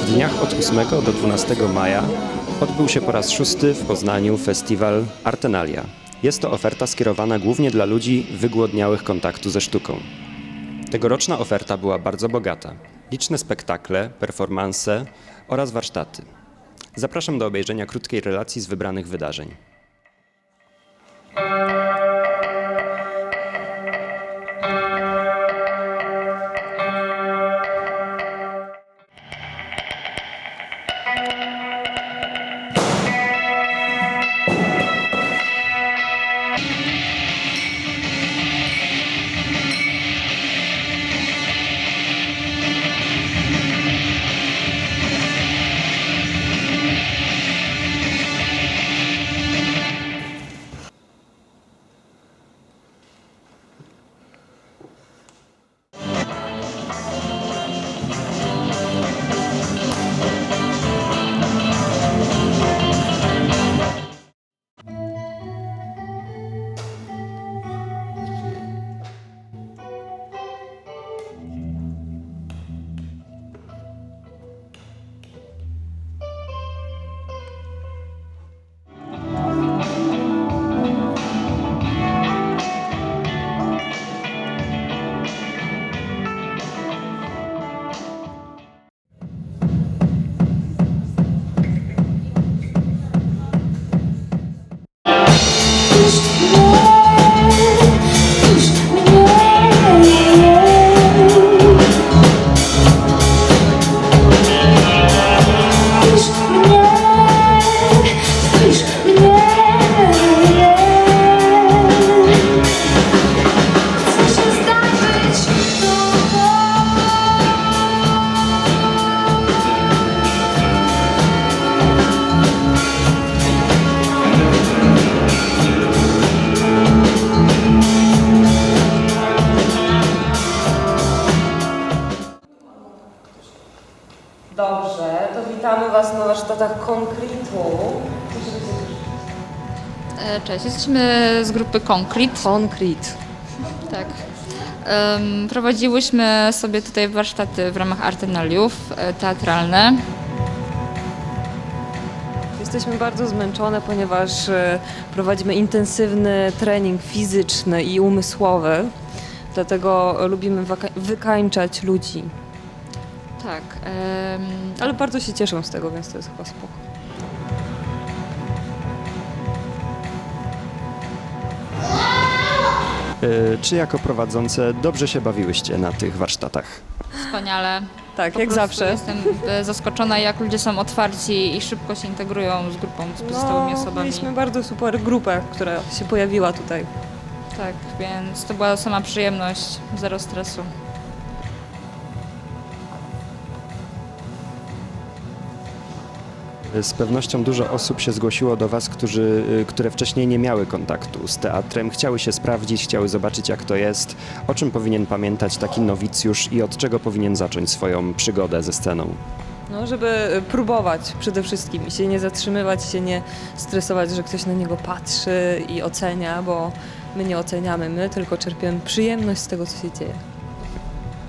W dniach od 8 do 12 maja odbył się po raz szósty w Poznaniu festiwal Artenalia. Jest to oferta skierowana głównie dla ludzi wygłodniałych kontaktu ze sztuką. Tegoroczna oferta była bardzo bogata. Liczne spektakle, performanse oraz warsztaty. Zapraszam do obejrzenia krótkiej relacji z wybranych wydarzeń. Warsztatach konkretu. E, Cześć, jesteśmy z grupy Concrete. Konkret. Tak. Em, prowadziłyśmy sobie tutaj warsztaty w ramach Artenaliów e, teatralne. Jesteśmy bardzo zmęczone, ponieważ e, prowadzimy intensywny trening fizyczny i umysłowy. Dlatego lubimy waka- wykańczać ludzi. Tak. em, Ale bardzo się cieszę z tego, więc to jest chyba spoko. Yy, Czy jako prowadzące dobrze się bawiłyście na tych warsztatach? Wspaniale. Tak, Po jak prostu zawsze. Jestem e, zaskoczona, jak ludzie są otwarci i szybko się integrują z grupą, z pozostałymi No, osobami. mieliśmy bardzo super grupę, która się pojawiła tutaj. Tak, więc to była sama przyjemność, zero stresu. Z pewnością dużo osób się zgłosiło do Was, którzy, y, które wcześniej nie miały kontaktu z teatrem, chciały się sprawdzić, chciały zobaczyć jak to jest, o czym powinien pamiętać taki nowicjusz i od czego powinien zacząć swoją przygodę ze sceną. No, żeby próbować przede wszystkim i się nie zatrzymywać, się nie stresować, że ktoś na niego patrzy i ocenia, bo my nie oceniamy, my tylko czerpiemy przyjemność z tego, co się dzieje.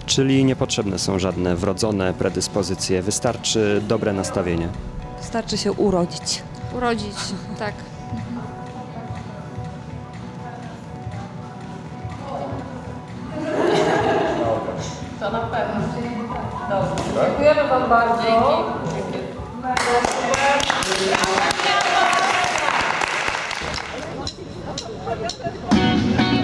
Czyli niepotrzebne są żadne wrodzone predyspozycje, wystarczy dobre nastawienie. Wystarczy się urodzić. Urodzić, tak. Dziękujemy Wam bardzo. Wokół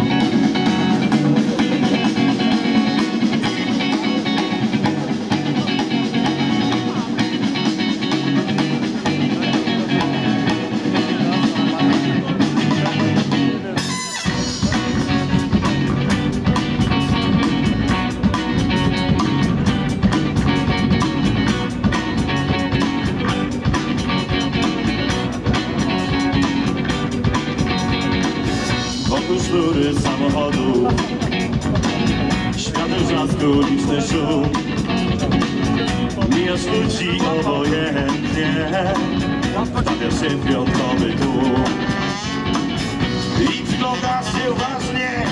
sznury samochodu. Świateł brzasku, liczny szum. Mijasz ludzi obojętnie. Stawiasz się piątkowy tłum. I przyglądasz się uważnie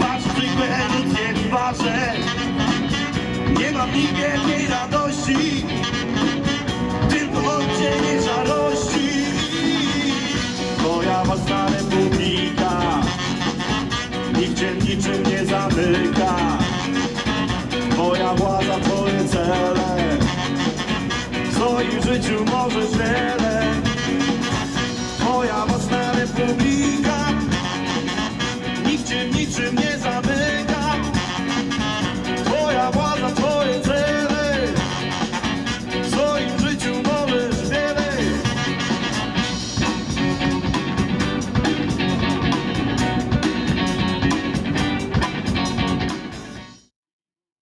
Patrz, zwykłe trwa marzeń Nie mam nigdy radości życiu może tyle Moja własna republika Nikt cię w niczym nie